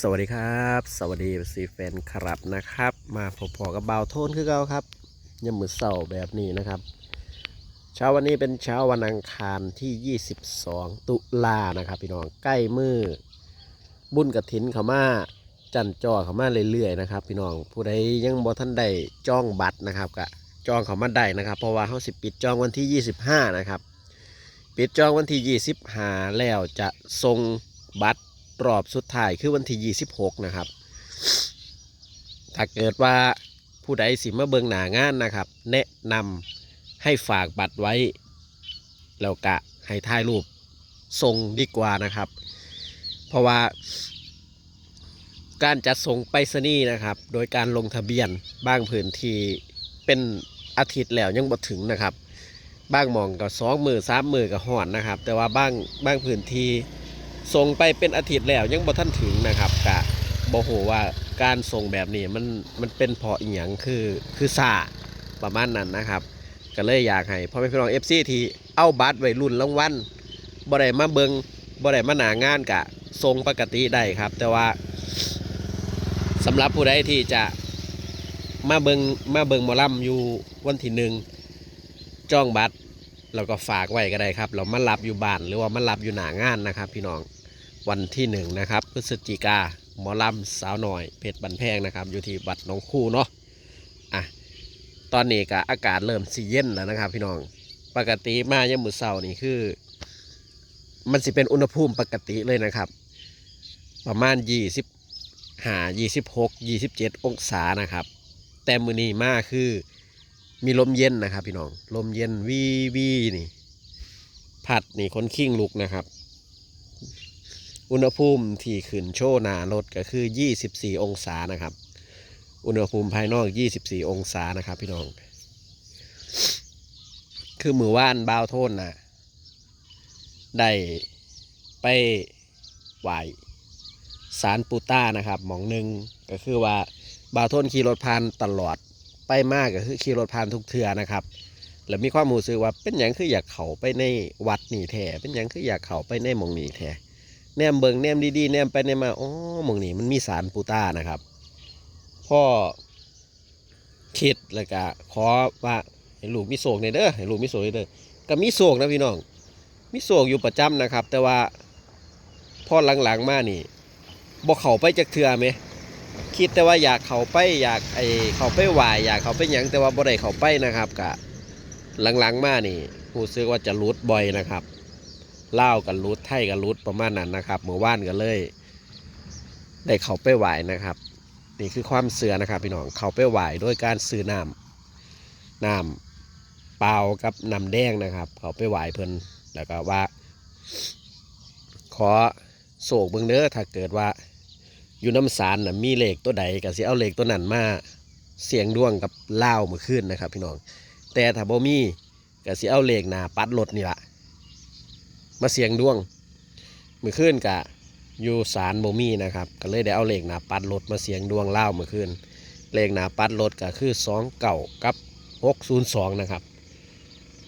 สวัสดีครับ สวัสดีซีแฟนครับนะครับ มาพบๆกับเบาโทนคือเก่าครับยามมือเสาแบบนี้นะครับ เช้าวันนี้เป็นเช้าวันอังคารที่ 22 ตุลานะครับ พี่น้องใกล้มือบุญกระถินเขามาจันจ่อเขามาเรื่อยๆนะครับ พี่น้องผู้ใดยังบ่ท่านได้จองบัตรนะครับก็จองเขามาได้นะครับ เพราะว่าเขาสิปิดจองวันที่ 25 นะครับ ปิดจองวันที่ 25 แล้วจะส่งบัตร รอบสุดท้ายคือวันที่ 26 นะครับ ถ้าเกิดว่าผู้ใดสิมาเบิงหนางานนะครับ แนะนำให้ฝากบัตรไว้ แล้วกะให้ถ่ายรูปส่งดีกว่านะครับ เพราะว่า การจัดส่งไปรษณีย์นะครับ โดยการลงทะเบียนบางพื้นที่เป็นอาทิตย์แล้วยังบ่ถึงนะครับ บางมองก็สองมือสามมือก็หอดนะครับ แต่ว่าบางบางพื้นที่ ส่งไปเป็นอาทิตย์แล้วยังบ่ทันถึงนะครับกะบ่ฮู้ว่าการส่งแบบนี้มันมันเป็นเพราะอีหยังคือคือซาประมาณนั้นนะครับ ก็เลยอยากให้พ่อแม่พี่น้อง FC ที่เอาบัตรไว้รุ่นรางวัลบ่ได้มาเบิงบ่ได้มาหนางานกะส่งปกติได้ครับ แต่ว่าสำหรับผู้ใดที่จะมาเบิงมาเบิงมอลำอยู่วันที่หนึ่งจองบัตรเราก็ฝากไว้ก็ได้ครับเรามารับอยู่บ้านหรือว่ามารับอยู่หนางานนะครับ พี่น้อง วันที่หนึ่งนะครับ พฤศจิกาหมอลำสาวหน่อยเพชรบันแพงนะครับ อยู่ที่วัดหนองคูเนาะอะตอนนี้ก็อากาศเริ่มสีเย็นแล้วนะครับ พี่น้องปกติมายังมือเสาร์นี่คือ มันสิเป็นอุณหภูมิปกติเลยนะครับ ประมาณยี่สิบหายี่สิบหกยี่สิบเจ็ดองศานะครับ แต่มือนี้มาคือมีลมเย็นนะครับ พี่น้องลมเย็นวีวีนี่พัดนี่คนขิ้งลุกนะครับ อุณหภูมิที่ขึ้นโชว์หนารถก็คือ 24 องศานะครับ อุณหภูมิภายนอก 24 องศานะครับ พี่น้อง คือมือว่านบาวโทนนะได้ไปไหวสารปูต้านะครับ หมองหนึ่งก็คือว่าบาวโทนขี่รถผ่านตลอดไปมากก็คือขี่รถผ่านทุกเทือนะครับ แล้วมีความรู้สึกว่าเป็นอย่างคืออยากเข้าไปในวัดนี่แท้เป็นอย่างคืออยากเข้าไปในหมองนี่แท้ แนมเบิงแนมดีๆแนมไปแนมมาอ๋อหมองนี่มันมีสารปูต้านะครับพ่อคิดแล้วก็ขอว่าให้ลูกมีโศกในเด้อให้ลูกมีโศกในเด้อก็มีโศกนะพี่น้อง มีโศกอยู่ประจำนะครับ แต่ว่าพ่อหลังๆมานี่บ่เขาไปจักเทือไหมคิดแต่ว่าอยากเขาไปอยากไอเขาไปไหวายอยากเขาไปหยังแต่ว่าบ่ได้เขาไปนะครับกะหลังๆมานี่รู้สึกว่าจะรูดบ่อยนะครับ เล่ากับรูดไทยกับรูดประมาณนั้นนะครับเมื่อวานกันเลย ได้เขาไปไหวนะครับ นี่คือความเสือนะครับพี่น้องเขาไปไหวายโดยการซื้อน้ำน้ำเปล่ากับน้ำแดงนะครับ เขาไปไหวเพิ่นแล้วก็ว่า ขอโศกเบิ่งเด้อถ้าเกิดว่าอยู่น้ำสารนะมีเลขตัวใดก็สิเอาเลขตัวนั้นมาเสียงดวงกับเล่าเมื่อคืนนะครับ พี่น้อง แต่ถ้าบ่มีก็สิเอาเลขหนาปัดรถนี่ละ มาเสียงดวงมื่อคืนกะอยู่สารบ่มีนะครับ ก็เลยได้เอาเลขหนาปัดรถมาเสียงดวงเล่ามื่อคืนเลขหนาปัดรถก็คือสองเก่ากับหกศูนย์สองนะครับ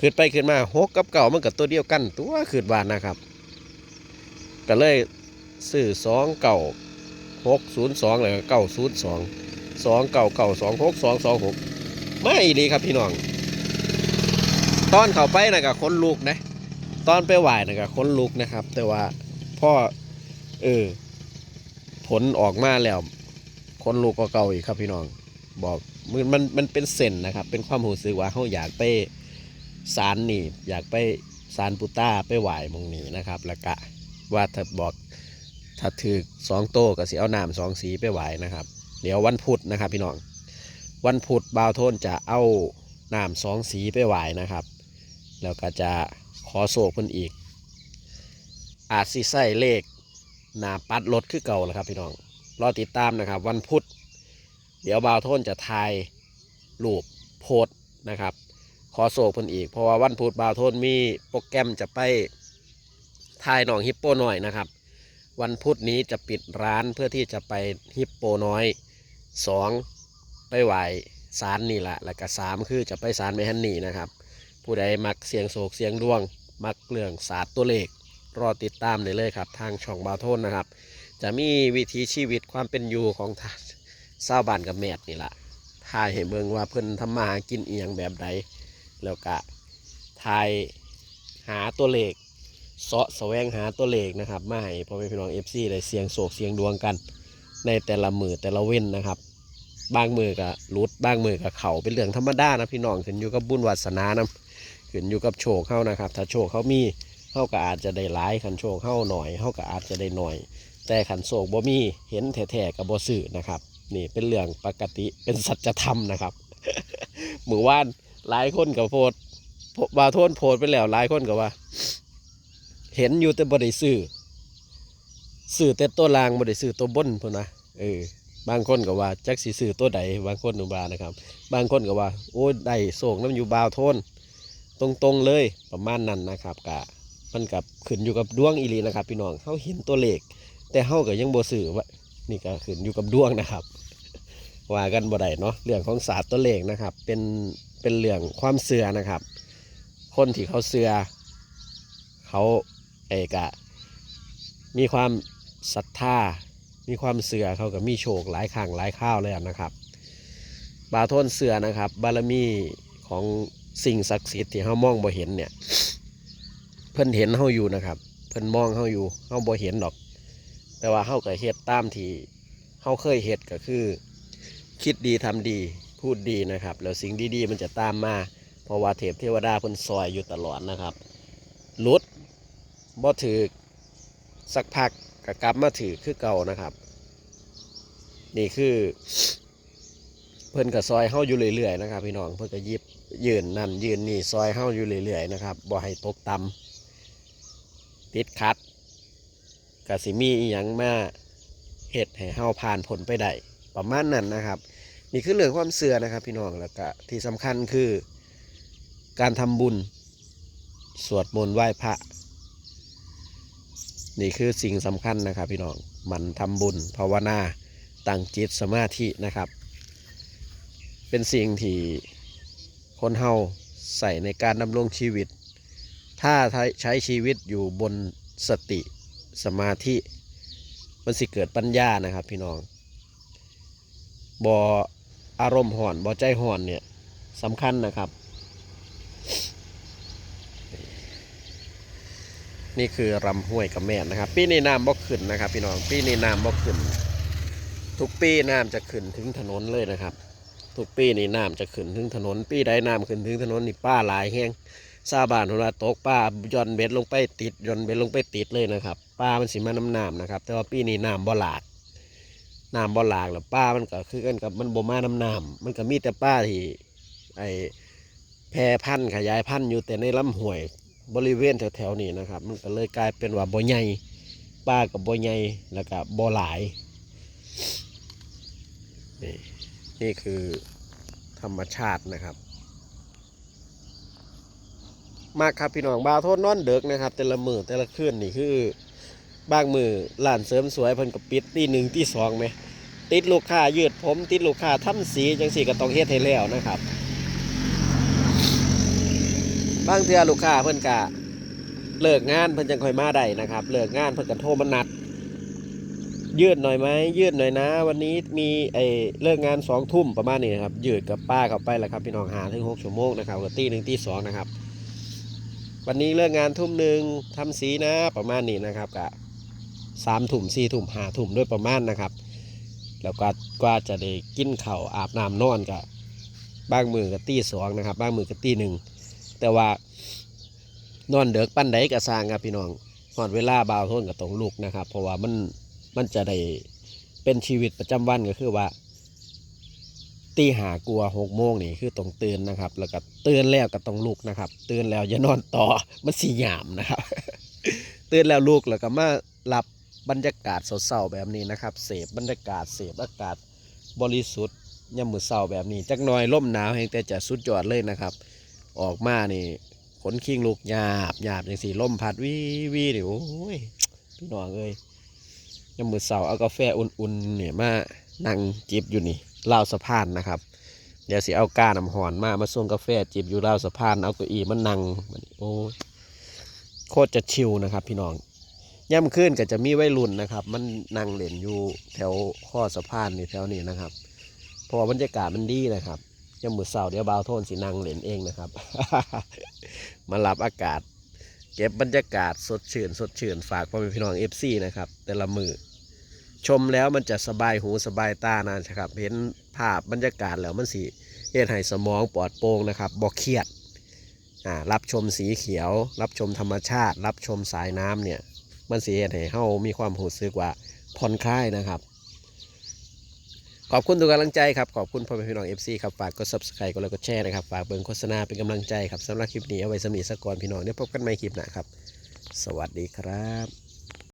ขึ้นไปขึ้นมาหกกับเก่ามันก็ตัวเดียวกันตัวขึ้นวานนะครับ ก็เลยซื้อสองเก่าหกศูนย์สองเลยเก้าศูนย์สองสองเก้าเก้าสองหกสองสองหกไม่ดีครับพี่น้อง ตอนเข้าไปนะกับคนลุกนะ ตอนไปไหวนะกับคนลุกนะครับ แต่ว่าพ่อเออ ผลออกมาแล้วคนลุกก็เก่าอีกครับพี่น้อง บอกมันมันมันเป็นเส้นนะครับ เป็นความรู้สึกว่าเขาอยากไปสารนี่ อยากไปสารปุต้าไปไหวหมงนี้นะครับ แล้วก็ว่าถ้าบอกถ้าถือสองโต้ก็สิเอาน้ำสองสีไปไหวนะครับ เดี๋ยววันพุธนะครับพี่น้อง วันพุธบาวโทนจะเอาน้ำสองสีไปไหวนะครับ แล้วก็จะ ขอโศกเพิ่นอีก อาจสิใส่เลขหนาปัดรถคือเก่าแหละครับพี่น้อง รอติดตามนะครับ วันพุธ เดี๋ยวบาวโทนจะทายรูปโพสนะครับ ขอโศกเพิ่นอีก เพราะว่าวันพุธบาวโทนมีโปรแกรมจะไปทายหนองฮิปโปหน่อยนะครับ วันพุธนี้จะปิดร้านเพื่อที่จะไปฮิปโปน้อยสองไปไหวสารนี่แหละแล้วก็สามคือจะไปสารไม่ฮันนี่นะครับ ผู้ใดมักเสียงโศกเสียงดวง มักเรื่องศาสตร์ตัวเลขรอติดตามได้เลยครับทางช่องบาโทนนะครับ จะมีวิถีชีวิตความเป็นอยู่ของทาชาวบ้านกับแมดนี่แหละถ่ายให้เบิ่งว่าเพิ่นทำมาหากินเอียงแบบใดแล้วก็ถ่ายหาตัวเลขเสาะแสวงหาตัวเลขนะครับมาให้พ่อแม่พี่น้องเอฟซีได้เสียงโศกเสียงดวงกัน ในแต่ละมือแต่ละเว้นนะครับ บางมือก็รุดบางมือก็เข่าเป็นเรื่องธรรมดานะพี่น้องขึ้นอยู่กับบุญวาสนานะ ขึ้นอยู่กับโชคเข้านะครับ ถ้าโชคเขามีเขาก็อาจจะได้หลายขันโชคเข้าหน่อยเขาก็อาจจะได้หน่อย แต่ขันโศกบ่มีเห็นแท้ๆกับบ่ซื้อนะครับ นี่เป็นเรื่องปกติเป็นสัจธรรมนะครับหมู่ว่านหลายคนกับโพดบาโทนโพดไปแล้วหลายคนกับว่า เห็นอยู่แต่บ่ได้ซื้อซื้อแต่ตัวลางบ่ได้ซื้อตัวบนพุ่นนะเออบางคนก็ว่าจักสิซื้อตัวใดบางคนหนูบานะครับ บางคนก็ว่า โอ้ยได้โศกน้ำอยู่บาวโทน ตรงๆเลยประมาณนั้นนะครับกะมันกับขึ้นอยู่กับดวงอีหลีนะครับ พี่น้องเขาเห็นตัวเลข แต่เฮาก็ยังบ่ซื้อว่านี่ก็ขึ้นอยู่กับดวงนะครับ ว่ากันบ่ได้เนาะเรื่องของศาสตร์ตัวเลขนะครับ เป็นเป็นเรื่องความเสื่อนะครับ คนที่เขาเสื่อเขาเอกะมีความศรัทธา มีความเสื่อเขาก็มีโชคหลายครั้งหลายข้าวเลยนะครับ บาทนเสื่อนะครับ บารมี ของสิ่งศักดิ์สิทธิ์ที่เฮามองบ่เห็นเนี่ย เพิ่นเห็นเฮาอยู่นะครับ เพิ่นมองเฮาอยู่เฮาบ่เห็นดอก แต่ว่าเฮาก็เฮ็ดตามที่เฮาเคยเฮ็ดก็คือ คิดดีทำดีพูดดีนะครับ แล้วสิ่งดีๆมันจะตามมาเพราะว่าเทพเทวดาเพิ่นซอยอยู่ตลอดนะครับลุดบ่ถือสักพักก็กลับมาถือคือเก่านะครับ นี่คือ เพิ่นก็ซอยเฮาอยู่เรื่อยๆนะครับ พี่น้องเพิ่นก็ยิบ ยืนนั่นยืนนี่ซอยเฮาอยู่เรื่อยๆนะครับบ่ให้ตกต่ำติดขัดกสิมีอีหยังมาเฮ็ดให้เฮาผ่านผลไปได้ประมาณนั้นนะครับ นี่คือเรื่องความเสื่อนะครับ พี่น้องแล้วก็ที่สำคัญคือ การทำบุญ สวดมนต์ไหว้พระ นี่คือสิ่งสำคัญนะครับ พี่น้องมันทำบุญภาวนาตั้งจิตสมาธินะครับ เป็นสิ่งที่ คนเฮาใส่ในการดำรงชีวิต ถ้าใช้ชีวิตอยู่บนสติสมาธิ มันสิเกิดปัญญานะครับพี่น้องบออารมณ์ห่อนบอใจห่อนเนี่ยสำคัญนะครับ นี่คือรำห้วยกับแม่นะครับ ปีนี้น้ำบ่ขึ้นนะครับ พี่น้องปีนี้น้ำบ่ขึ้น ทุกปีน้ำจะขึ้นถึงถนนเลยนะครับ ทุกปีนี่น้ำจะขึ้นถึงถนน ปีใดน้ำขึ้นถึงถนนนี่ป้าหลายแห้งซาบานเวลาตกป้าย่อนเบ็ดลงไปติดย่อนเบ็ดลงไปติดเลยนะครับป้ามันสิมาน้ำน้ำนะครับ แต่ว่าปีนี้น้ำบ่หลากน้ำบ่หลากแล้วป้ามันก็คือกันกับมันบ่มาน้ำน้ำมันก็มีแต่ป้าที่ไอแพร่พันธุ์ขยายพันธุ์อยู่แต่ในลำห้วยบริเวณแถวๆนี้นะครับ มันก็เลยกลายเป็นว่าบ่ใหญ่ป้ากับบ่ใหญ่แล้วก็บ่หลายนี่ นี่คือธรรมชาตินะครับ มากครับพี่น้องบาวโทษนอนเด็กนะครับ แต่ละมือแต่ละคืนนี่คือบางมือร้านเสริมสวยเพิ่นก็ปิดตีหนึ่งตีสองไหมติดลูกค้ายืดผม ติดลูกค้าทำสีจังสีก็ต้องเฮ็ดให้แล้วนะครับ บางเทื่อลูกค้าเพิ่นกะเลิกงานเพิ่นจังค่อยมาได้นะครับ เลิกงานเพิ่นก็โทรมานัด ยืดหน่อยไหมยืดหน่อยนะ วันนี้มีไอ้เลิกงานสองทุ่มประมาณนี้นะครับ ยืดกับป้าเข้าไปแล้วครับพี่น้องหาถึงหกชั่วโมงนะครับกับตีหนึ่งตีสองนะครับ วันนี้เลิกงานทุ่มหนึ่งทำสีนะประมาณนี้นะครับกะสามถุ่มสี่ถุ่มห้าถุ่มด้วยประมาณนะครับ แล้วก็กว่าจะได้กินข้าวอาบน้ำนอนกับบางมือกับตีสองนะครับบ้างมือกับตีหนึ่งแต่ว่านอนเด็กปั้นใดก็สร้างครับพี่น้องหอดเวลาบ่าวโทนกับตรงลูกนะครับ เพราะว่ามัน มันจะได้เป็นชีวิตประจำวันก็คือว่าตีหากลัวหกโมงนี่คือต้องตื่นนะครับ แล้วก็ตื่นแล้วก็ต้องลุกนะครับ ตื่นแล้วอย่านอนต่อมันสีหยามนะครับ ตื่นแล้วลุกแล้วก็มาหลับบรรยากาศสดเศร้าแบบนี้นะครับ เสพบรรยากาศเสพอากาศบริสุทธิ์ยามมือเศร้าแบบนี้จักหน่อยล่มหนาวแห่งแต่จะสุดยอดเลยนะครับ ออกมานี่ขนคิงลูกหยาบหยาบอย่างสี่ล่มพัดวิวีนี่โอ้ยพี่น้องเอ้ย ยามมือเศร้าเอากาแฟอุ่นๆเนี่ยมานั่งจิบอยู่นี่ราวสะพานนะครับ เดี๋ยวสิเอาก้าน้ำหอนมามาส่งกาแฟจิบอยู่ราวสะพานเอาเก้าอี้มานั่งโอ้โคตรจะชิลนะครับ พี่น้องย่ำขึ้นก็จะมีวัยรุ่นนะครับ มันนั่งเล่นอยู่แถวข้อสะพานนี่แถวนี้นะครับเพราะบรรยากาศมันดีนะครับย่ำมือเสาเดี๋ยวบาวโทนสินั่งเล่นเองนะครับ มารับอากาศ เก็บบรรยากาศสดชื่นสดชื่นฝากพ่อแม่พี่น้องเอฟซีนะครับแต่ละมือ ชมแล้วมันจะสบายหูสบายตานะครับ เห็นภาพบรรยากาศแล้วมันสิเฮ็ดให้สมองปลอดโปร่งนะครับบ่เครียดรับชมสีเขียว รับชมธรรมชาติ รับชมสายน้ำเนี่ยมันสิเฮ็ดให้เฮามีความรู้สึกว่าผ่อนคลายนะครับ ขอบคุณทุกกำลังใจครับ ขอบคุณพ่อแม่พี่น้อง FC ครับ ฝากกด subscribe กดไลค์กดแชร์นะครับ ฝากเบิ่งโฆษณาเป็นกำลังใจครับสำหรับคลิปนี้เอาไว้สมีสกก่อนพี่น้องเดี๋ยวพบกันใหม่คลิปหน้าครับ สวัสดีครับ